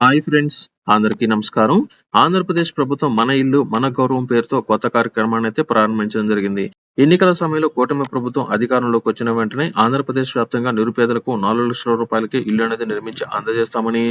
Hi friends అందరికీ నమస్కారం. ఆంధ్రప్రదేశ్ ప్రభుత్వం మన ఇల్లు మన గౌరవం పేరుతో కొత్త కార్యక్రమాన్ని అయితే ప్రారంభించడం జరిగింది. ఎన్నికల సమయంలో కూటమి ప్రభుత్వం అధికారంలోకి వచ్చిన వెంటనే ఆంధ్రప్రదేశ్ వ్యాప్తంగా నిరుపేదలకు నాలుగు లక్షల రూపాయలకి ఇల్లు అనేది నిర్మించి అందజేస్తామని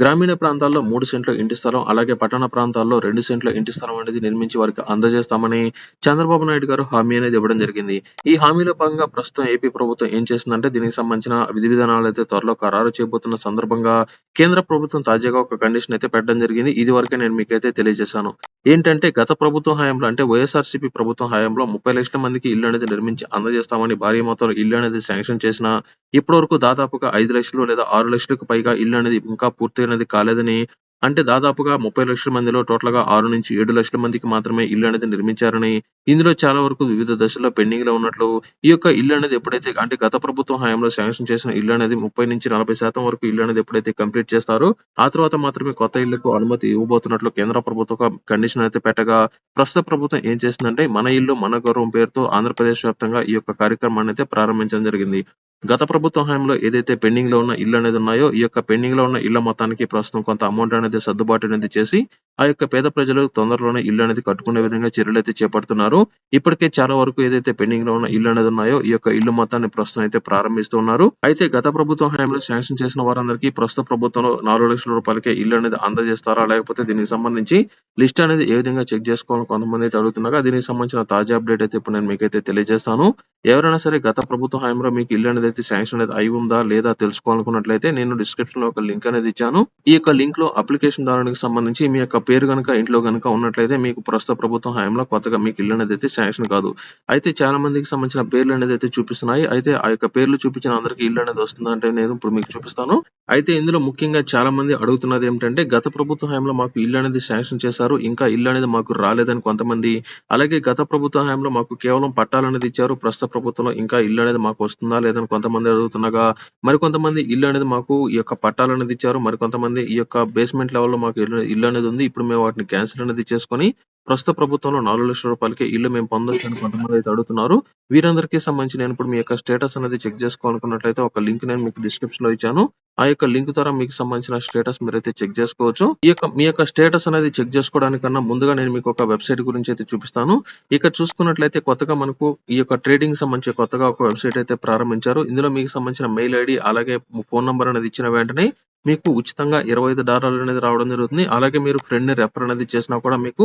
గ్రామీణ ప్రాంతాల్లో మూడు సెంట్ల ఇంటి స్థలం అలాగే పట్టణ ప్రాంతాల్లో రెండు సెంట్ల ఇంటి స్థలం అనేది నిర్మించి వారికి అందజేస్తామని చంద్రబాబు నాయుడు గారు హామీ అనేది ఇవ్వడం జరిగింది. ఈ హామీలో భాగంగా ప్రస్తుతం ఏపీ ప్రభుత్వం ఏం చేసిందంటే దీనికి సంబంధించిన విధి విధానాలు అయితే త్వరలో ఖరారు చేయబోతున్న సందర్భంగా కేంద్ర ప్రభుత్వం తాజాగా ఒక కండిషన్ అయితే పెట్టడం జరిగింది. ఇది వరకే నేను మీకైతే తెలియజేశాను. ఏంటంటే గత ప్రభుత్వం హయాంలో అంటే వైఎస్ఆర్సీపీ ప్రభుత్వం హయాంలో ముప్పై లక్షల మందికి ఇల్లు అనేది నిర్మించి అందజేస్తామని భారీ మొత్తంలో ఇల్లు అనేది శాంక్షన్ చేసిన ఇప్పటి వరకు దాదాపుగా ఐదు లక్షలు లేదా ఆరు లక్షలకు పైగా ఇల్లు అనేది ఇంకా పూర్తి అనేది కాలేదని అంటే దాదాపుగా ముప్పై లక్షల మందిలో టోటల్గా ఆరు నుంచి ఏడు లక్షల మందికి మాత్రమే ఇల్లు అనేది నిర్మించారని ఇందులో చాలా వరకు వివిధ దశల్లో పెండింగ్లో ఉన్నట్లు ఈ యొక్క ఇల్లు అనేది ఎప్పుడైతే అంటే గత ప్రభుత్వం హయాంలో శాంక్షన్ చేసిన ఇల్లు అనేది ముప్పై నుంచి నలభై శాతం వరకు ఇల్లు అనేది ఎప్పుడైతే కంప్లీట్ చేస్తారో ఆ తర్వాత మాత్రమే కొత్త ఇళ్ళకు అనుమతి ఇవ్వబోతున్నట్లు కేంద్ర ప్రభుత్వం కండిషన్ అయితే పెట్టగా ప్రస్తుత ప్రభుత్వం ఏం చేసిందంటే మన ఇల్లు మన గౌరవం పేరుతో ఆంధ్రప్రదేశ్ వ్యాప్తంగా ఈ యొక్క కార్యక్రమాన్ని అయితే ప్రారంభించడం జరిగింది. గత ప్రభుత్వ హయాంలో ఏదైతే పెండింగ్లో ఉన్న ఇల్లు అనేది ఉన్నాయో ఈ యొక్క పెండింగ్లో ఉన్న ఇళ్ళ మొత్తానికి ప్రస్తుతం కొంత అమౌంట్ అనేది సర్దుబాటు అనేది చేసి ఆ యొక్క పేద ప్రజలు తొందరలోనే ఇల్లు అనేది కట్టుకునే విధంగా చర్యలు అయితే చేపడుతున్నారు. ఇప్పటికే చాలా వరకు ఏదైతే పెండింగ్లో ఉన్న ఇల్లు అనేది ఉన్నాయో ఈ యొక్క ఇల్లు మొత్తాన్ని ప్రస్తుతం అయితే ప్రారంభిస్తూ ఉన్నారు. అయితే గత ప్రభుత్వ హయాంలో శాంక్షన్ చేసిన వారందరికీ ప్రస్తుత ప్రభుత్వంలో నాలుగు లక్షల రూపాయలకే ఇల్లు అనేది అందజేస్తారా లేకపోతే దీనికి సంబంధించి లిస్ట్ అనేది ఏ విధంగా చెక్ చేసుకోవాలని కొంతమంది అయితే అడుగుతున్నాగా దీనికి సంబంధించిన తాజా అప్డేట్ అయితే ఇప్పుడు నేను మీకైతే తెలియజేస్తాను. ఎవరైనా సరే గత ప్రభుత్వ హయాంలో మీకు ఇల్లు అనేది అయితే శాంక్షన్ అనేది అయి ఉందా లేదా తెలుసుకోవాలనుకున్నట్లయితే నేను డిస్క్రిప్షన్లో ఒక లింక్ అనేది ఇచ్చాను. ఈ యొక్క లింక్లో అప్లికేషన్ దారునికి సంబంధించి మీ యొక్క పేరు గనుక ఇంట్లో కనుక ఉన్నట్లయితే మీకు ప్రస్తుత ప్రభుత్వ హయాంలో కొత్తగా మీకు ఇల్లు అనేది అయితే శాంక్షన్ కాదు. అయితే చాలా మందికి సంబంధించిన పేర్లు అనేది అయితే చూపిస్తున్నాయి. అయితే ఆ యొక్క పేర్లు చూపించిన అందరికి ఇల్లు అనేది వస్తుందా అంటే నేను ఇప్పుడు మీకు చూపిస్తాను. అయితే ఇందులో ముఖ్యంగా చాలా మంది అడుగుతున్నది ఏమిటంటే గత ప్రభుత్వ హయాంలో మాకు ఇల్లు అనేది శాంక్షన్ చేశారు ఇంకా ఇల్లు అనేది మాకు రాలేదని కొంతమంది. అలాగే గత ప్రభుత్వ హయాంలో మాకు కేవలం పట్టాలు అనేది ఇచ్చారు ప్రస్తుత ప్రభుత్వంలో ఇంకా ఇల్లు అనేది మాకు వస్తుందా లేదని కొంతమంది అడుగుతుండగా మరి కొంతమంది ఇల్లు అనేది మాకు ఈ యొక్క పట్టాలు అనేది ఇచ్చారు మరి కొంతమంది ఈ యొక్క బేస్మెంట్ లెవెల్లో మాకు ఇల్లు ఇల్లు అనేది ఉంది ఇప్పుడు మేము వాటిని క్యాన్సిల్ అనేది చేసుకొని ప్రస్తుత ప్రభుత్వంలో నాలుగు లక్షల రూపాయలకి ఇల్లు మేము పొందొచ్చు అని కొంతమంది అయితే అడుగుతున్నారు. వీరందరికీ సంబంధించి నేను ఇప్పుడు మీ యొక్క స్టేటస్ అనేది చెక్ చేసుకోవాలనుకున్నట్లయితే ఒక లింక్ నేను మీకు డిస్క్రిప్షన్లో ఇచ్చాను. ఆ యొక్క లింక్ ద్వారా మీకు సంబంధించిన స్టేటస్ మీరైతే చెక్ చేసుకోవచ్చు. ఈ యొక్క మీ యొక్క స్టేటస్ అనేది చెక్ చేసుకోవడానికన్నా ముందుగా నేను మీకు ఒక వెబ్సైట్ గురించి అయితే చూపిస్తాను. ఇక్కడ చూసుకున్నట్లయితే కొత్తగా మనకు ఈ యొక్క ట్రేడింగ్ సంబంధించి కొత్తగా ఒక వెబ్సైట్ అయితే ప్రారంభించారు. ఇందులో మీకు సంబంధించిన మెయిల్ ఐడి అలాగే ఫోన్ నంబర్ అనేది ఇచ్చిన వెంటనే మీకు ఉచితంగా ఇరవై ఐదు డాలర్లు అనేది రావడం జరుగుతుంది. అలాగే మీరు ఫ్రెండ్ని రెఫర్ అనేది చేసినా కూడా మీకు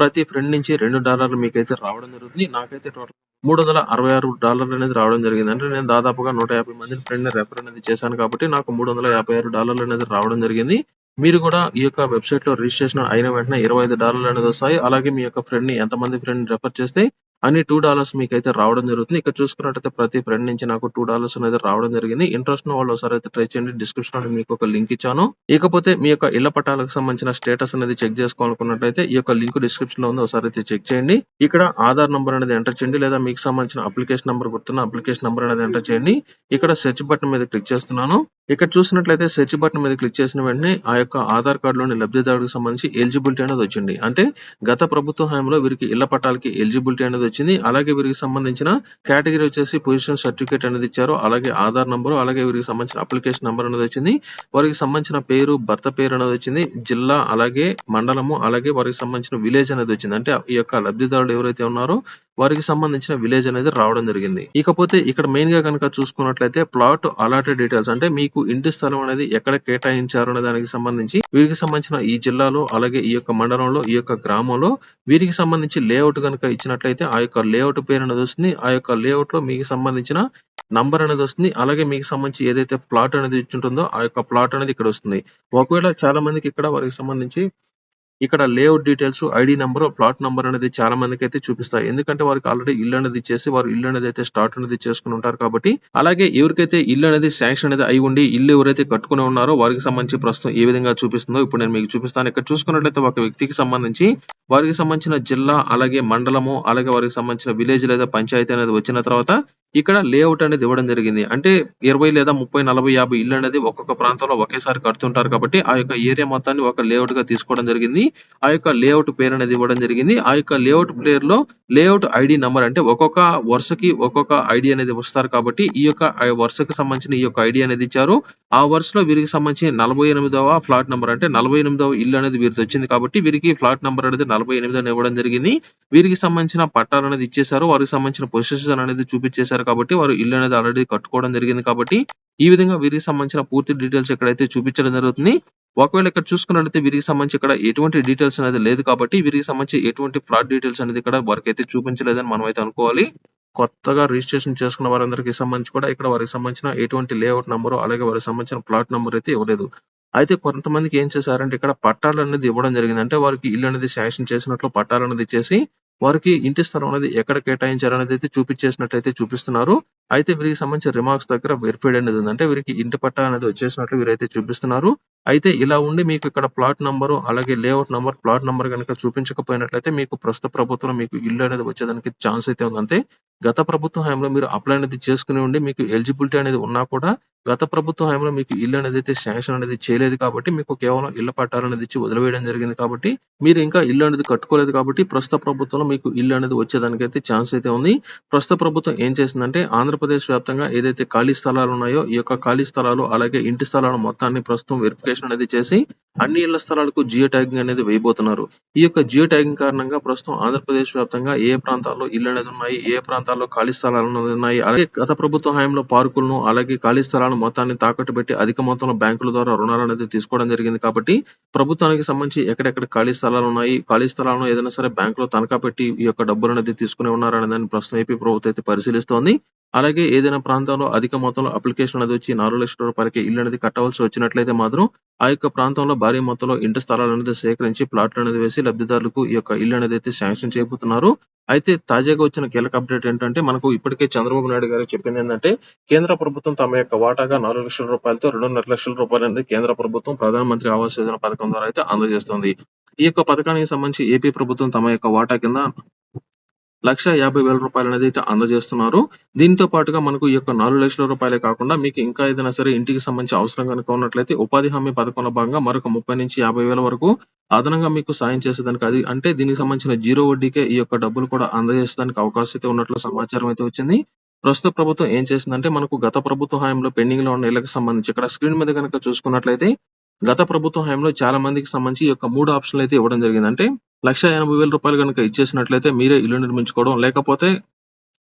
ప్రతి ఫ్రెండ్ నుంచి రెండు డాలర్లు మీకైతే రావడం జరుగుతుంది. నాకైతే టోటల్ మూడు వందల అరవై ఆరు డాలర్లు అనేది రావడం జరిగింది. అంటే నేను దాదాపుగా నూట యాభై మంది ఫ్రెండ్ని రెఫర్ అనేది చేశాను కాబట్టి నాకు మూడు వందల యాభై ఆరు డాలర్లు అనేది రావడం జరిగింది. మీరు కూడా ఈ యొక్క వెబ్సైట్లో రిజిస్ట్రేషన్ అయిన వెంటనే ఇరవై ఐదు డాలర్లు అనేది వస్తాయి. అలాగే మీ యొక్క ఫ్రెండ్ని ఎంతమంది ఫ్రెండ్ రెఫర్ చేస్తే అన్ని టూ డాలర్స్ మీకైతే రావడం జరుగుతుంది. ఇక్కడ చూసుకున్నట్టయితే ప్రతి ఫ్రెండ్ నుంచి నాకు టూ డాలర్స్ అనేది రావడం జరిగింది. ఇంట్రెస్ట్ ఉన్న వాళ్ళు ఒకసారి అయితే ట్రై చేయండి. డిస్క్రిప్షన్లో మీకు ఒక లింక్ ఇచ్చాను. ఇకపోతే మీ యొక్క ఇళ్ళ పట్టాలకు సంబంధించిన స్టేటస్ అనేది చెక్ చేసుకోవాలనుకున్నట్లయితే ఈ యొక్క లింక్ డిస్క్రిప్షన్లో ఉంది. ఒకసారి అయితే చెక్ చేయండి. ఇక్కడ ఆధార్ నంబర్ అనేది ఎంటర్ చేయండి. లేదా మీకు సంబంధించిన అప్లికేషన్ నంబర్ గుర్తున్న అప్లికేషన్ నంబర్ అనేది ఎంటర్ చేయండి. ఇక్కడ సెర్చ్ బటన్ మీద క్లిక్ చేస్తున్నాను. ఇక్కడ చూసినట్లయితే సెర్చ్ బటన్ మీద క్లిక్ చేసిన వెంటనే ఆ యొక్క ఆధార్ కార్డు లోని లబ్ధిదారుడికి సంబంధించి ఎలిజిబిలిటీ అనేది వచ్చింది. అంటే గత ప్రభుత్వ హయాంలో వీరికి ఇళ్ళ పట్టాలకి ఎలిజిబిలిటీ అనేది వచ్చింది. అలాగే వీరికి సంబంధించిన కేటగిరీ వచ్చేసి పొజిషన్ సర్టిఫికేట్ అనేది ఇచ్చారు. అలాగే ఆధార్ నంబరు అలాగే వీరికి సంబంధించిన అప్లికేషన్ నంబర్ అనేది వచ్చింది. వారికి సంబంధించిన పేరు భర్త పేరు అనేది వచ్చింది. జిల్లా అలాగే మండలము అలాగే వారికి సంబంధించిన విలేజ్ అనేది వచ్చింది. అంటే ఈ యొక్క లబ్ధిదారులు ఎవరైతే ఉన్నారో వారికి సంబంధించిన విలేజ్ అనేది రావడం జరిగింది. ఇకపోతే ఇక్కడ మెయిన్గా కనుక చూసుకున్నట్లయితే ప్లాట్ అలాటెడ్ డీటెయిల్స్. అంటే మీకు ఇంటి స్థలం అనేది ఎక్కడ కేటాయించారు అనే దానికి సంబంధించి వీరికి సంబంధించిన ఈ జిల్లాలో అలాగే ఈ యొక్క మండలంలో ఈ యొక్క గ్రామంలో వీరికి సంబంధించి లేఅవుట్ కనుక ఇచ్చినట్లయితే ఆ యొక్క లేఅవుట్ పేరు అనేది వస్తుంది ఆ యొక్క లేఅవుట్లో మీకు సంబంధించిన నంబర్ అనేది వస్తుంది. అలాగే మీకు సంబంధించి ఏదైతే ప్లాట్ అనేది ఇచ్చి ఉంటుందో ఆ యొక్క ప్లాట్ అనేది ఇక్కడ వస్తుంది. ఒకవేళ చాలా మందికి ఇక్కడ వారికి సంబంధించి ఇక్కడ layout details ID number plot number అనేది చాలా మందికి అయితే చూపిస్తాయి. ఎందుకంటే వారికి ఆల్రెడీ ఇల్లు అనేది చేసి వారు ఇల్లు అనేది అయితే స్టార్ట్ అనేది చేసుకుని ఉంటారు కాబట్టి అలాగే ఎవరికైతే ఇల్లు అనేది శాంక్షన్ అనేది అయి ఉండి ఇల్లు ఎవరైతే కట్టుకుని ఉన్నారో వారికి సంబంధించి ప్రస్తుతం ఏ విధంగా చూపిస్తుందో ఇప్పుడు నేను మీకు చూపిస్తాను. ఇక్కడ చూసుకున్నట్లయితే ఒక వ్యక్తికి సంబంధించి వారికి సంబంధించిన జిల్లా అలాగే మండలము అలాగే వారికి సంబంధించిన విలేజ్ లేదా పంచాయతీ అనేది వచ్చిన తర్వాత ఇక్కడ లేఅవుట్ అనేది ఇవ్వడం జరిగింది. అంటే ఇరవై లేదా ముప్పై నలభై యాభై ఇల్లు అనేది ఒక్కొక్క ప్రాంతంలో ఒకేసారి కడుతుంటారు కాబట్టి ఆ యొక్క ఏరియా మొత్తాన్ని ఒక లేఅవుట్గా తీసుకోవడం జరిగింది. ఆ యొక్క లేఅవుట్ పేరు అనేది ఇవ్వడం జరిగింది. ఆ యొక్క లేఅవుట్ పేరు లో లేఅవుట్ ఐడి నంబర్ అంటే ఒక్కొక్క వరుసకి ఒక్కొక్క ఐడి అనేది వస్తారు కాబట్టి ఈ యొక్క వరుసకు వరుసకి సంబంధించిన ఈ యొక్క ఐడి అనేది ఇచ్చారు. ఆ వరుసలో వీరికి సంబంధించి నలభై ఎనిమిదవ ఫ్లాట్ నంబర్ అంటే నలభై ఎనిమిదవ ఇల్లు అనేది వీరికి వచ్చింది కాబట్టి వీరికి ఫ్లాట్ నంబర్ అనేది నలభై ఎనిమిది అని ఇవ్వడం జరిగింది. వీరికి సంబంధించిన పట్టాలు అనేది ఇచ్చేసారు వారికి సంబంధించిన పొజిషన్ అనేది చూపించేశారు కాబట్టి వారు ఇల్లు అనేది ఆల్రెడీ కట్టుకోవడం జరిగింది కాబట్టి ఈ విధంగా వీరికి సంబంధించిన పూర్తి డీటెయిల్స్ ఇక్కడైతే చూపించడం జరుగుతుంది. ఒకవేళ ఇక్కడ చూసుకున్నట్లయితే వీరికి సంబంధించి ఇక్కడ ఎటువంటి డీటెయిల్స్ అనేది లేదు కాబట్టి వీరికి సంబంధించి ఎటువంటి ప్లాట్ డీటెయిల్స్ అనేది ఇక్కడ వరకు అయితే చూపించలేదని మనం అయితే అనుకోవాలి. కొత్తగా రిజిస్ట్రేషన్ చేసుకున్న వారందరికీ సంబంధించి కూడా ఇక్కడ వారికి సంబంధించిన ఎటువంటి లేఅవుట్ నెంబరు అలాగే వారికి సంబంధించిన ప్లాట్ నెంబర్ అయితే ఇవ్వలేదు. అయితే కొంతమందికి ఏం చేశారంటే ఇక్కడ పట్టాలు అనేది ఇవ్వడం జరిగింది అంటే వారికి ఇల్లు అనేది శాంక్షన్ చేసినట్లు పట్టాలు అనేది ఇచ్చేసి వారికి ఇంటి స్థలం అనేది ఎక్కడ కేటాయించారు అనేది అయితే చూపించేసినట్లయితే చూపిస్తున్నారు. అయితే వీరికి సంబంధించిన రిమార్క్స్ దగ్గర వెరిఫైడ్ అనేది ఉంది. అంటే వీరికి ఇంటి పట్టా అనేది వచ్చేసినట్లు వీరైతే చూపిస్తున్నారు. అయితే ఇలా ఉండి మీకు ఇక్కడ ప్లాట్ నంబరు అలాగే లేఅవుట్ నంబర్ ప్లాట్ నంబర్ కనుక చూపించకపోయినట్లయితే మీకు ప్రస్తుత ప్రభుత్వం మీకు ఇల్లు అనేది వచ్చేదానికి ఛాన్స్ అయితే ఉందంటే గత ప్రభుత్వ హయాంలో మీరు అప్లై అనేది చేసుకుని ఉండి మీకు ఎలిజిబిలిటీ అనేది ఉన్నా కూడా గత ప్రభుత్వ హయాంలో మీకు ఇల్లు అనేది అయితే శాంక్షన్ అనేది చేయలేదు కాబట్టి మీకు కేవలం ఇళ్ళ పట్టాలు అనేది ఇచ్చి వదిలివేయడం జరిగింది కాబట్టి మీరు ఇంకా ఇల్లు అనేది కట్టుకోలేదు కాబట్టి ప్రస్తుత ప్రభుత్వంలో మీకు ఇల్లు అనేది వచ్చేదానికి అయితే ఛాన్స్ అయితే ఉంది. ప్రస్తుత ప్రభుత్వం ఏం చేసిందంటే ఆంధ్రప్రదేశ్ వ్యాప్తంగా ఏదైతే ఖాళీ స్థలాలు ఉన్నాయో ఈ యొక్క ఖాళీ స్థలాలు అలాగే ఇంటి స్థలాల మొత్తాన్ని ప్రస్తుతం వెరిఫికేషన్ అనేది చేసి అన్ని ఇళ్ళ స్థలాలకు జియో ట్యాగింగ్ అనేది వేయబోతున్నారు. ఈ యొక్క జియో ట్యాగింగ్ కారణంగా ప్రస్తుతం ఆంధ్రప్రదేశ్ వ్యాప్తంగా ఏ ప్రాంతాల్లో ఇల్లు అనేది ఉన్నాయి ఏ ప్రాంతాల్లో ఖాళీ స్థలాలు ఉన్నాయి అలాగే గత ప్రభుత్వ హయాంలో పార్కులను అలాగే ఖాళీ స్థలాలను మొత్తాన్ని తాకట్టు పెట్టి అధిక మొత్తంలో బ్యాంకుల ద్వారా రుణాలు అనేది తీసుకోవడం జరిగింది కాబట్టి ప్రభుత్వానికి సంబంధించి ఎక్కడెక్కడ ఖాళీ స్థలాలు ఉన్నాయి ఖాళీ స్థలాలను ఏదైనా సరే బ్యాంకులో తనఖా పెట్టి ఈ యొక్క డబ్బులు అనేది తీసుకుని ఉన్నారనే దాన్ని ప్రస్తుతం ఏపీ ప్రభుత్వం అయితే పరిశీలిస్తోంది. అలాగే ఏదైనా ప్రాంతంలో అధిక మొత్తంలో అప్లికేషన్ అనేది వచ్చి నాలుగు లక్షల రూపాయలకి ఇల్లు అనేది కట్టవలసి వచ్చినట్లయితే మాత్రం ఆ యొక్క ప్రాంతంలో భారీ మొత్తంలో ఇంటి స్థలాలు అనేది సేకరించి ప్లాట్లు అనేది వేసి లబ్ధిదారులకు ఈ యొక్క ఇల్లు అనేది అయితే శాంక్షన్ చేయబోతున్నారు. అయితే తాజాగా వచ్చిన కీలక అప్డేట్ ఏంటంటే మనకు ఇప్పటికే చంద్రబాబు నాయుడు గారు చెప్పింది ఏంటంటే కేంద్ర ప్రభుత్వం తమ యొక్క వాటాగా నాలుగు లక్షల రూపాయలతో రెండున్నర లక్షల రూపాయలు అనేది కేంద్ర ప్రభుత్వం ప్రధానమంత్రి ఆవాస్ యోజన పథకం ద్వారా అయితే అందజేస్తుంది. ఈ యొక్క పథకానికి సంబంధించి ఏపీ ప్రభుత్వం తమ యొక్క వాటా కింద లక్ష యాభై వేల రూపాయలు అనేది అయితే అందజేస్తున్నారు. దీంతో పాటుగా మనకు ఈ యొక్క నాలుగు లక్షల రూపాయలే కాకుండా మీకు ఇంకా ఏదైనా సరే ఇంటికి సంబంధించి అవసరం కనుక ఉన్నట్లయితే ఉపాధి హామీ పథకంలో భాగంగా మరొక ముప్పై నుంచి యాభై వేల వరకు అదనంగా మీకు సాయం చేసేదానికి అది అంటే దీనికి సంబంధించిన జీరో వడ్డీకే ఈ యొక్క డబ్బులు కూడా అందజేసేదానికి అవకాశం అయితే ఉన్నట్లు సమాచారం అయితే వచ్చింది. ప్రస్తుత ప్రభుత్వం ఏం చేసిందంటే మనకు గత ప్రభుత్వ హయాంలో పెండింగ్లో ఉన్న ఇళ్ళకు సంబంధించి ఇక్కడ స్క్రీన్ మీద కనుక చూసుకున్నట్లయితే గత ప్రభుత్వ హయాంలో చాలా మందికి సంబంధించి ఈ యొక్క మూడు ఆప్షన్లు అయితే ఇవ్వడం జరిగింది. అంటే లక్ష ఎనభై వేల రూపాయలు కనుక ఇచ్చేసినట్లయితే మీరే ఇల్లు నిర్మించుకోవడం లేకపోతే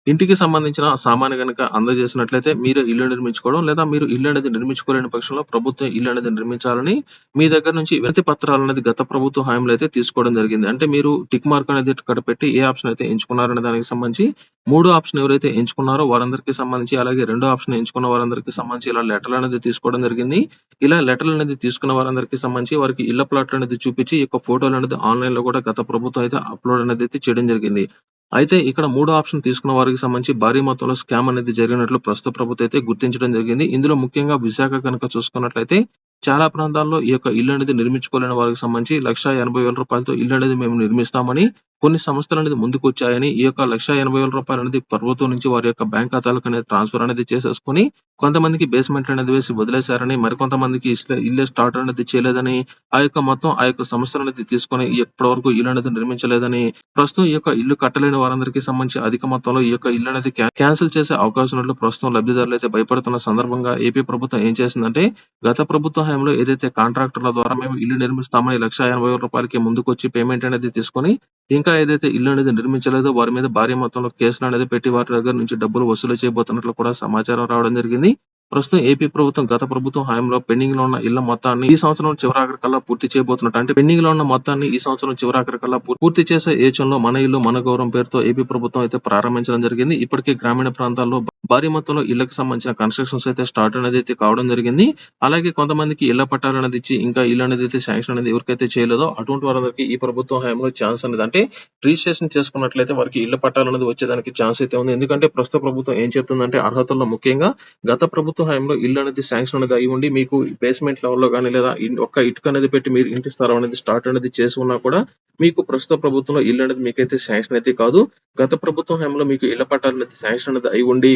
ఇంటికి సంబంధించిన సామాను గనుక అందజేసినట్లయితే మీరే ఇల్లు నిర్మించుకోవడం లేదా మీరు ఇల్లు అనేది నిర్మించుకోలేని పక్షంలో ప్రభుత్వం ఇల్లు అనేది నిర్మించాలని మీ దగ్గర నుంచి వినతి పత్రాలు అనేది గత ప్రభుత్వ హామీలో అయితే తీసుకోవడం జరిగింది. అంటే మీరు టిక్ మార్క్ అనేది ఇక్కడ పెట్టి ఏ ఆప్షన్ అయితే ఎంచుకున్నారనే దానికి సంబంధించి మూడో ఆప్షన్ ఎవరైతే ఎంచుకున్నారో వారందరికీ సంబంధించి అలాగే రెండో ఆప్షన్ ఎంచుకున్న వారందరికీ సంబంధించి ఇలా లెటర్లు అనేది తీసుకోవడం జరిగింది. ఇలా లెటర్లు అనేది తీసుకున్న వారందరికీ సంబంధించి వారికి ఇళ్ళ ప్లాట్లు అనేది చూపించి ఈ యొక్క ఫోటోలు అనేది ఆన్లైన్లో కూడా గత ప్రభుత్వం అయితే అప్లోడ్ అనేది అయితే చేయడం జరిగింది. అయితే ఇక్కడ మూడో ఆప్షన్ తీసుకున్న వారికి సంబంధించి భారీ మొత్తంలో స్కామ్ అనేది జరిగినట్లు ప్రస్తుత ప్రభుత్వం అయితే గుర్తించడం జరిగింది. ఇందులో ముఖ్యంగా విశాఖ కనుక చూసుకున్నట్లయితే చాలా ప్రాంతాల్లో ఈ యొక్క ఇల్లు అనేది నిర్మించుకోలేని వారికి సంబంధించి లక్ష ఎనభై వేల రూపాయలతో ఇల్లు అనేది మేము నిర్మిస్తామని కొన్ని సంస్థలు అనేది ముందుకు వచ్చాయని ఈ యొక్క లక్ష ఎనభై వేల రూపాయలు అనేది ప్రభుత్వం నుంచి వారి యొక్క బ్యాంక్ ఖాతాలకు అనేది ట్రాన్స్ఫర్ అనేది చేసేసుకుని కొంతమందికి బేస్మెంట్ అనేది వేసి వదిలేశారని మరికొంతమందికి ఇస్లే- ఇల్లే స్టార్ట్ అనేది చేయలేదని ఆ యొక్క మొత్తం ఆ యొక్క సంస్థలు అనేది తీసుకొని ఇప్పటి వరకు ఇల్లు అనేది నిర్మించలేదని ప్రస్తుతం ఈ యొక్క ఇల్లు కట్టలేని వారందరికీ సంబంధించి అధిక మొత్తంలో ఈ యొక్క ఇల్లు అనేది క్యాన్సిల్ చేసే అవకాశం ఉన్నట్లు ప్రస్తుతం లబ్ధిదారులు అయితే భయపడుతున్న సందర్భంగా ఏపీ ప్రభుత్వం ఏం చేసిందంటే గత ప్రభుత్వం హయాంలో ఏదైతే కాంట్రాక్టర్ల ద్వారా మేము ఇల్లు నిర్మిస్తామని లక్ష ఎనభై వేల రూపాయలకి ముందుకు వచ్చి పేమెంట్ అనేది తీసుకొని ఇంకా ఏదైతే ఇల్లు అనేది నిర్మించలేదో వారి మీద భారీ మొత్తంలో కేసులు అనేది పెట్టి వారి దగ్గర నుంచి డబ్బులు వసూలు చేయబోతున్నట్లు కూడా సమాచారం రావడం జరిగింది. ప్రస్తుతం ఏపీ ప్రభుత్వం గత ప్రభుత్వం హయాంలో పెండింగ్లో ఉన్న ఇళ్ళ మొత్తాన్ని ఈ సంవత్సరం చివరాఖరికల్లా పూర్తి చేయబోతున్నట్టు అంటే పెండింగ్లో ఉన్న మొత్తాన్ని ఈ సంవత్సరం చివరాఖరికల్లా పూర్తి చేసే ఏచంలో మన ఇల్లు మన గౌరవం పేరుతో ఏపీ ప్రభుత్వం అయితే ప్రారంభించడం జరిగింది. ఇప్పటికే గ్రామీణ ప్రాంతాల్లో భారీ మొత్తంలో ఇళ్ళకు సంబంధించిన కన్స్ట్రక్షన్స్ అయితే స్టార్ట్ అనేది అయితే కావడం జరిగింది. అలాగే కొంతమందికి ఇళ్ళ పట్టాలు అనేది ఇచ్చి ఇంకా ఇల్లు అనేది అయితే శాంక్షన్ అనేది ఎవరికైతే చేయలేదో అటువంటి వారందరికీ ఈ ప్రభుత్వం హయాంలో ఛాన్స్ అనేది అంటే రిజిస్ట్రేషన్ చేసుకున్నట్లయితే వారికి ఇళ్ళ పట్టాలు అనేది వచ్చేదానికి ఛాన్స్ అయితే ఉంది. ఎందుకంటే ప్రస్తుత ప్రభుత్వం ఏం చెప్తుందంటే అర్హతల్లో ముఖ్యంగా గత ప్రభుత్వ హయాంలో ఇల్లు అనేది శాంక్షన్ అనేది అయి ఉండి మీకు బేస్మెంట్ లెవెల్లో కానీ లేదా ఒక్క ఇటుక అనేది పెట్టి మీరు ఇంటి స్థలం అనేది స్టార్ట్ అనేది చేసి ఉన్నా కూడా మీకు ప్రస్తుత ప్రభుత్వంలో ఇల్లు అనేది మీకైతే శాంక్షన్ అయితే కాదు. గత ప్రభుత్వం హయాంలో మీకు ఇళ్ళ పట్టాలు అనేది శాంక్షన్ అనేది అయి ఉండి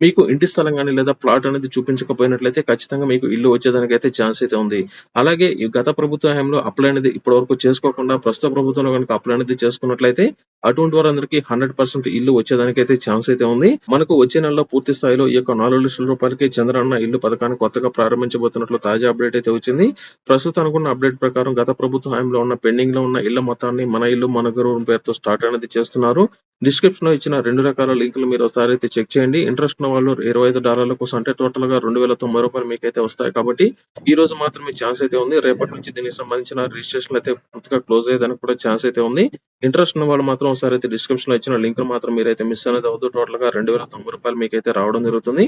మీకు ఇంటి స్థలం కానీ లేదా ప్లాట్ అనేది చూపించకపోయినట్లయితే ఖచ్చితంగా మీకు ఇల్లు వచ్చేదానికైతే ఛాన్స్ అయితే ఉంది. అలాగే ఈ గత ప్రభుత్వ హయాంలో అప్లై అనేది ఇప్పటి వరకు చేసుకోకుండా ప్రస్తుత ప్రభుత్వంలో కనుక అప్లై అనేది చేసుకున్నట్లయితే అటువంటి వారందరికీ 100% ఇల్లు వచ్చేదానికైతే ఛాన్స్ అయితే ఉంది. మనకు వచ్చే నెలలో పూర్తి స్థాయిలో ఈ యొక్క నాలుగు లక్షల రూపాయలకి చంద్రన్న ఇల్లు పథకాన్ని కొత్తగా ప్రారంభించబోతున్నట్లు తాజా అప్డేట్ అయితే వచ్చింది. ప్రస్తుతం అనుకున్న అప్డేట్ ప్రకారం గత ప్రభుత్వ హయాంలో ఉన్న పెండింగ్లో ఉన్న ఇళ్ళ మొత్తాన్ని మన ఇల్లు మన గురువు పేరుతో స్టార్ట్ అనేది చేస్తున్నారు. డిస్క్రిప్షన్లో ఇచ్చిన రెండు రకాల లింకులు మీరు ఒకసారి అయితే చెక్ చేయండి. ఇంట్రెస్ట్ ఉన్న వాళ్ళు ఇరవై ఐదు డాలర్ల కోసం అంటే టోటల్గా రెండు వేల తొంభై రూపాయలు మీకైతే వస్తాయి కాబట్టి ఈ రోజు మాత్రం మీ ఛాన్స్ అయితే ఉంది. రేపటి నుంచి దీనికి సంబంధించిన రిజిస్ట్రేషన్ అయితే పూర్తిగా క్లోజ్ అయ్యేదానికి కూడా ఛాన్స్ అయితే ఉంది. ఇంట్రెస్ట్ ఉన్న వాళ్ళు మాత్రం ఒకసారి అయితే డిస్క్రిప్షన్లో ఇచ్చిన లింక్ మాత్రం మీరైతే మిస్ అనేది అవుతుంది టోటల్గా రెండు వేల తొంభై రూపాయలు మీకైతే రావడం జరుగుతుంది.